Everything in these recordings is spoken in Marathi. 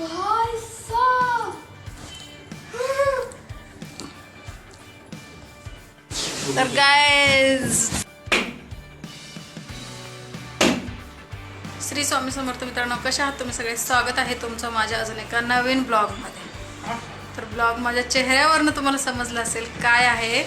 भाई साहब तर गायज श्री स्वामी समर्थ मित्रांनो कशा आहात तुम्ही सगळे? स्वागत आहे तुमचं माझ्या अजून एका नवीन ब्लॉगमध्ये. तर ब्लॉग माझ्या चेहऱ्यावरनं तुम्हाला समजलं असेल काय आहे.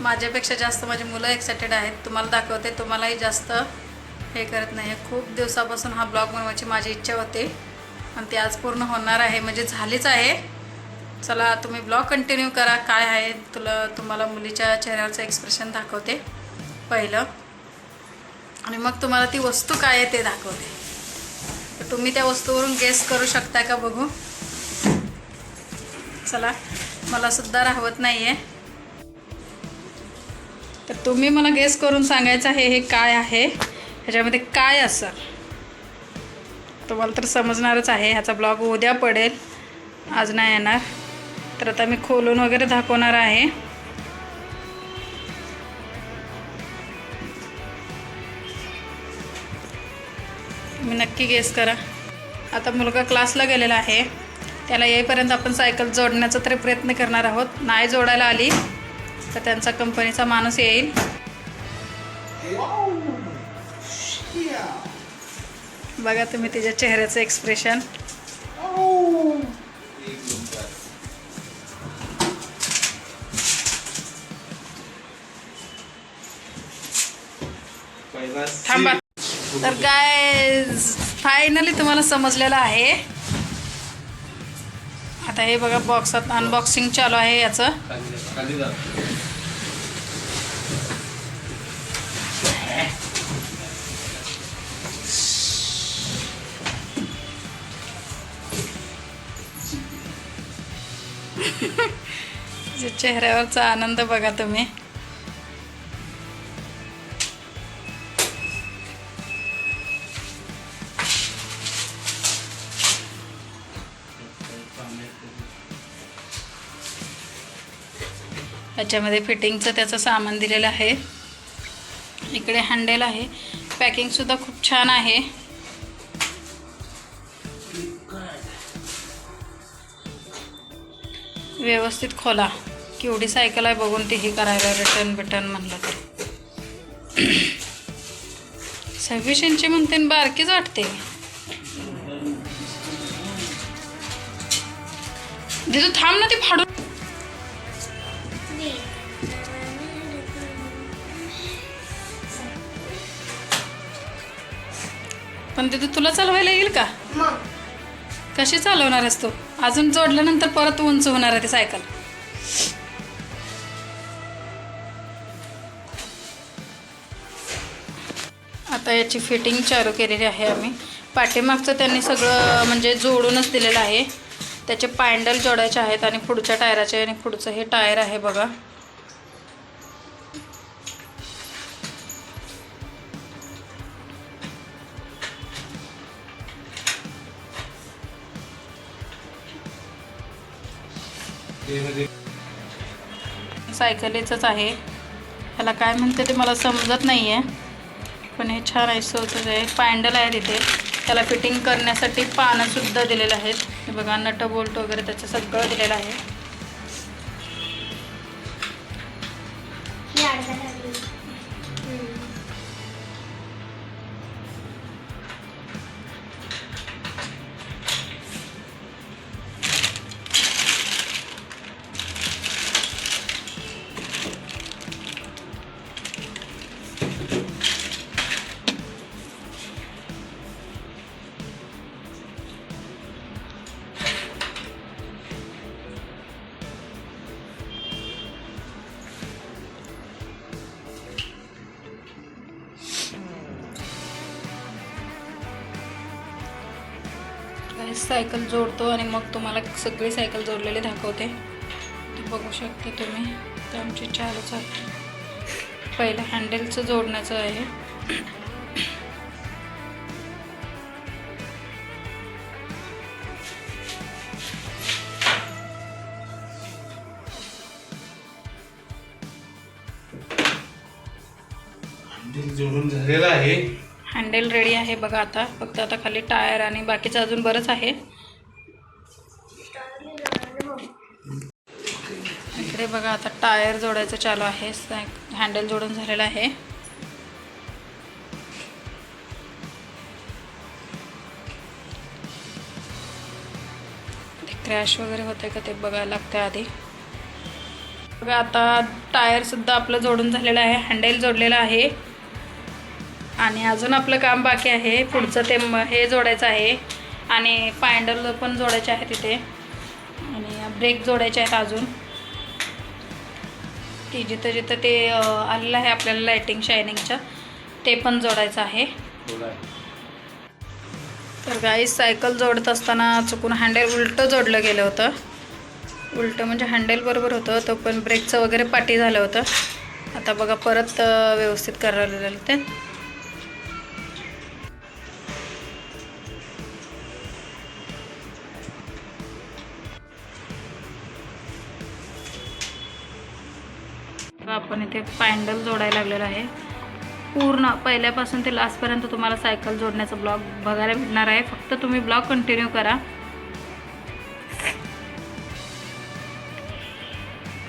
माझ्यापेक्षा जास्त माझी मुलं एक्सायटेड आहेत. तुम्हाला दाखवते तुम्हालाही जास्त हे करत नाही. आहे खूप दिवसापासून हा ब्लॉग बनवायची माझी इच्छा होती. आणि ते आज पूर्ण होणार आहे म्हणजे झालीच आहे. चला तुम्ही ब्लॉग कंटिन्यू करा. काय आहे तुला तुम्हाला मुलीच्या चेहऱ्यावरचं एक्सप्रेशन दाखवते पहिलं. आणि मग तुम्हाला ती वस्तू काय आहे ते दाखवते. तर तुम्ही त्या वस्तूवरून गेस करू शकता का बघू? चला मला सुद्धा राहवत नाही आहे तर तुम्ही मला गेस करून सांगायचं आहे हे काय आहे? ह्याच्यामध्ये काय असेल? तुम्हाला तर समजणारच आहे ह्याचा ब्लॉग उद्या पडेल. आज नाही येणार. तर आता मी खोलून वगैरे दाखवणार आहे. मी नक्की गेस करा. आता मुलगा क्लासला गेलेला आहे. त्याला येईपर्यंत आपण सायकल जोडण्याचा तरी प्रयत्न करणार आहोत. नाही जोडायला आली तर त्यांचा कंपनीचा माणूस येईल. बघा तुम्ही तिच्या चेहऱ्याचं एक्सप्रेशन थांबा. तर काय फायनली तुम्हाला समजलेलं आहे. आता हे बघा बॉक्सात अनबॉक्सिंग चालू आहे याचं. चेहऱ्यावरचा आनंद बघा तुम्ही. याच्यामध्ये फिटिंगचं त्याचं सामान दिलेलं आहे. इकडे हँडेल आहे. पॅकिंगसुद्धा खूप छान आहे. व्यवस्थित खोला. केवढी सायकल आहे बघून ती हे करायला रिटर्न बिटर्न म्हणलं तर. सव्वीस इंची म्हणते बारकीच वाटते. दिदू थांब ना ती फाडून पण तिथं तुला चालवायला येईल का? कशी चालवणार आहेस तू? अजून जोडल्यानंतर परत उंच होणार आहे ती सायकल आता याची फिटिंग चालू केलेली आहे आम्ही. पाठीमागचं त्यांनी सगळं म्हणजे जोडूनच दिलेलं आहे. त्याचे पॅन्डल जोडायचे आहेत आणि पुढच्या टायराचे आणि पुढचं हे टायर आहे बघा. सायकलीचंच आहे. ह्याला काय म्हणते ते मला समजत नाही आहे पण हे छान आहे. होतं आहे पॅन्डल आहे तिथे त्याला फिटिंग करण्यासाठी पानंसुद्धा दिलेलं आहेत. हे बघा नट बोल्ट वगैरे त्याचं सगळं दिलेलं आहे. सायकल जोडतो आणि मग तुम्हाला सगळी सायकल जोडलेली दाखवते. बघू शकता तुम्ही. ते आमची चालूच आहे पहिलं हँडलचं जोडण्याचं आहे. हँडल जोडून झालेला आहे. हँडल रेडी आहे बघा आता. फक्त आता खाली टायर आणि बाकीचं अजून बरंच आहे. इकडे बघा आता टायर जोडायचं चालू आहे. हँडल जोडून झालेलं आहे. क्रॅश वगैरे होते का ते बघायला लागतं आधी. बघा आता टायरसुद्धा आपलं जोडून झालेलं आहे. हँडल जोडलेलं आहे. आणि अजून आपलं काम बाकी आहे. पुढचं ते हे जोडायचं आहे. आणि पायंडल पण जोडायचे आहे तिथे. आणि ब्रेक जोडायचे आहेत अजून. की जिथं जिथं ते आलेलं आहे आपल्याला लायटिंग शायनिंगचं ते पण जोडायचं आहे. तर गाई सायकल जोडत असताना चुकून हँडल उलटं जोडलं गेलं होतं. उलटं म्हणजे हँडल बरोबर होतं. तो पण ब्रेकचं वगैरे पाठी झालं होतं. आता बघा परत व्यवस्थित करायला बघा आपण इथे पॅन्डल जोडायला लागलेलं आहे. पूर्ण पहिल्यापासून ते लास्टपर्यंत तुम्हाला सायकल जोडण्याचा ब्लॉग बघायला भेटणार आहे. फक्त तुम्ही ब्लॉग कंटिन्यू करा.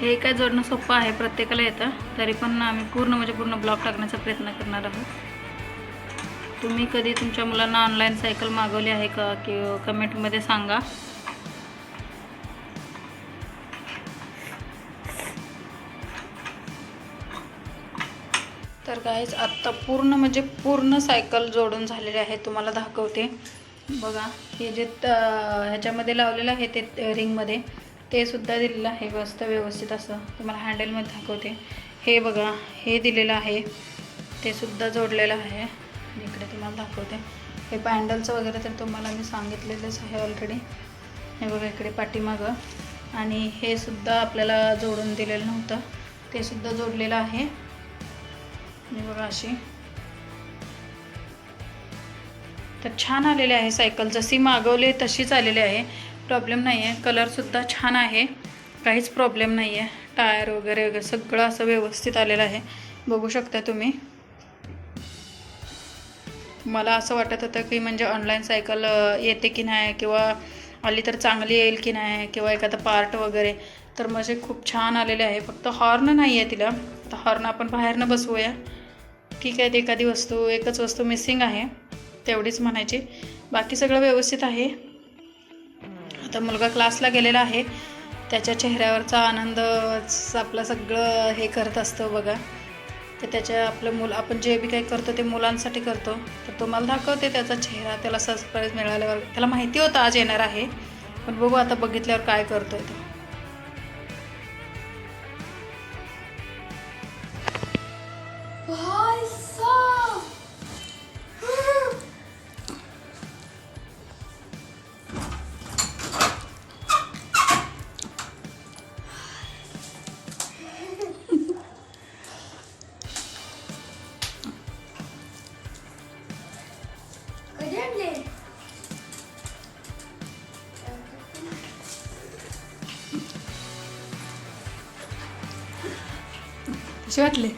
हे काय जोडणं सोपं आहे प्रत्येकाला येतं. तरी पण आम्ही पूर्ण म्हणजे पूर्ण ब्लॉग टाकण्याचा प्रयत्न करणार आहोत. तुम्ही कधी तुमच्या मुलांना ऑनलाईन सायकल मागवली आहे का? किंवा कमेंटमध्ये सांगा. तर काहीच आत्ता पूर्ण म्हणजे पूर्ण सायकल जोडून झालेले आहे तुम्हाला दाखवते. बघा हे जे त- ह्याच्यामध्ये लावलेलं आहे ते रिंगमध्ये ते सुद्धा दिलेलं आहे मस्त व्यवस्थित असं. तुम्हाला हँडलमध्ये दाखवते. हे बघा हे दिलेलं आहे. ते सुद्धा जोडलेलं आहे. इकडे तुम्हाला दाखवते. हे पॅन्डलचं वगैरे तर तुम्हाला मी सांगितलेलंच आहे ऑलरेडी हे बघा इकडे पाठीमागं. आणि हे सुद्धा आपल्याला जोडून दिलेलं नव्हतं. ते सुद्धा जोडलेलं आहे. आणि बघा अशी. तर छान आलेले आहे सायकल जशी मागवली तशीच आलेली आहे. प्रॉब्लेम नाही आहे कलरसुद्धा छान आहे. काहीच प्रॉब्लेम नाही आहे टायर वगैरे वगैरे सगळं असं व्यवस्थित आलेलं आहे. बघू शकता तुम्ही. मला असं वाटत होतं की म्हणजे ऑनलाईन सायकल येते की नाही किंवा आली तर चांगली येईल की नाही किंवा एखादा पार्ट वगैरे. तर म्हणजे खूप छान आलेले आहे. फक्त हॉर्न नाही आहे तिला. तर हॉर्न आपण बाहेरनं बसवूया. ठीक आहे एखादी वस्तू एकच वस्तू मिसिंग आहे तेवढीच म्हणायची. बाकी सगळं व्यवस्थित आहे. आता मुलगा क्लासला गेलेला आहे. त्याच्या चेहऱ्यावरचा आनंद आपलं सगळं हे करत असतं बघा. तर त्याच्या आपलं मुलं आपण जे बी काही करतो ते मुलांसाठी करतो. तर तुम्हाला दाखवते त्याचा चेहरा त्याला सरप्राईज मिळाल्यावर. त्याला माहिती होतं आज येणार आहे. पण बघू आता बघितल्यावर काय करतो तो. कधी आणले कसे वाटले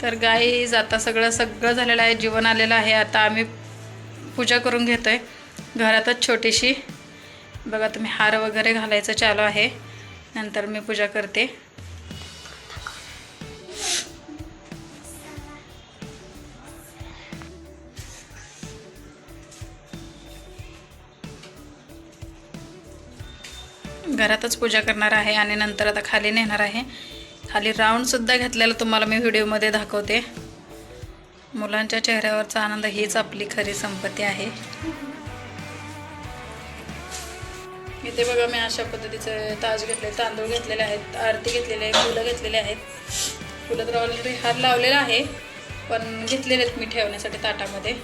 तर गाईज आता सगळं सगळं झालेलं आहे जीवन आलेलं आहे. आता आम्ही पूजा करून घेतोय. घरातच छोटीशी. बघा तुम्ही हार वगैरे घालायचं चालू आहे. नंतर मी पूजा करते. घरातच पूजा करणार आहे आणि नंतर आता खाली नेणार आहे. खाली राऊंडसुद्धा घेतलेला तुम्हाला मी व्हिडिओमध्ये दाखवते. मुलांच्या चेहऱ्यावरचा आनंद हीच आपली खरी संपत्ती आहे. इथे बघा मी अशा पद्धतीचे ताज घेतले तांदूळ घेतलेले आहेत आरती घेतलेले आहे फुलं घेतलेले आहेत. फुलं तर ऑलरेडी हार लावलेला आहे पण घेतलेले आहेत मी ठेवण्यासाठी ताटामध्ये.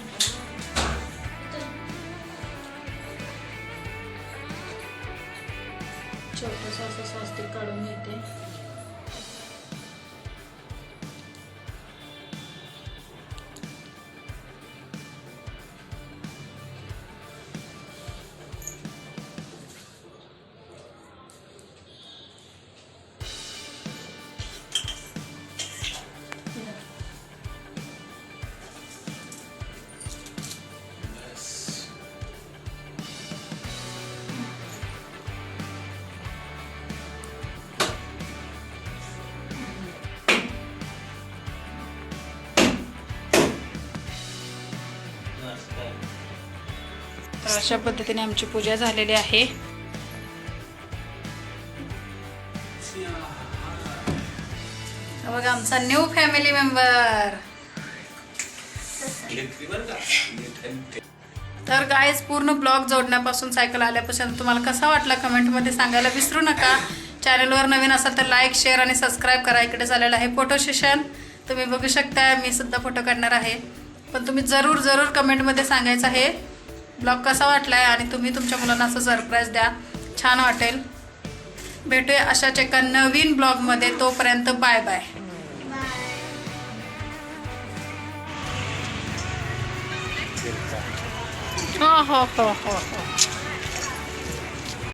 अशा पद्धतीने आमची पूजा झालेली आहे. बघा आमचा न्यू फॅमिली मेंबर तर गायज पूर्ण ब्लॉग जोडण्यापासून सायकल आल्यापासून तुम्हाला कसा वाटला कमेंटमध्ये सांगायला विसरू नका. चॅनलवर नवीन असाल तर लाईक शेअर आणि सबस्क्राईब करा. इकडे झालेलं आहे फोटो सेशन तुम्ही बघू शकता मी सुद्धा फोटो काढणार आहे. पण तुम्ही जरूर जरूर कमेंटमध्ये सांगायचं आहे. ब्लॉग कसा वाटला आहे आणि तुम्ही तुमच्या मुलांना असं सरप्राईज द्या. छान वाटेल. भेटूया अशाच एका नवीन ब्लॉगमध्ये. तोपर्यंत बाय बाय हो हो हो हो हो.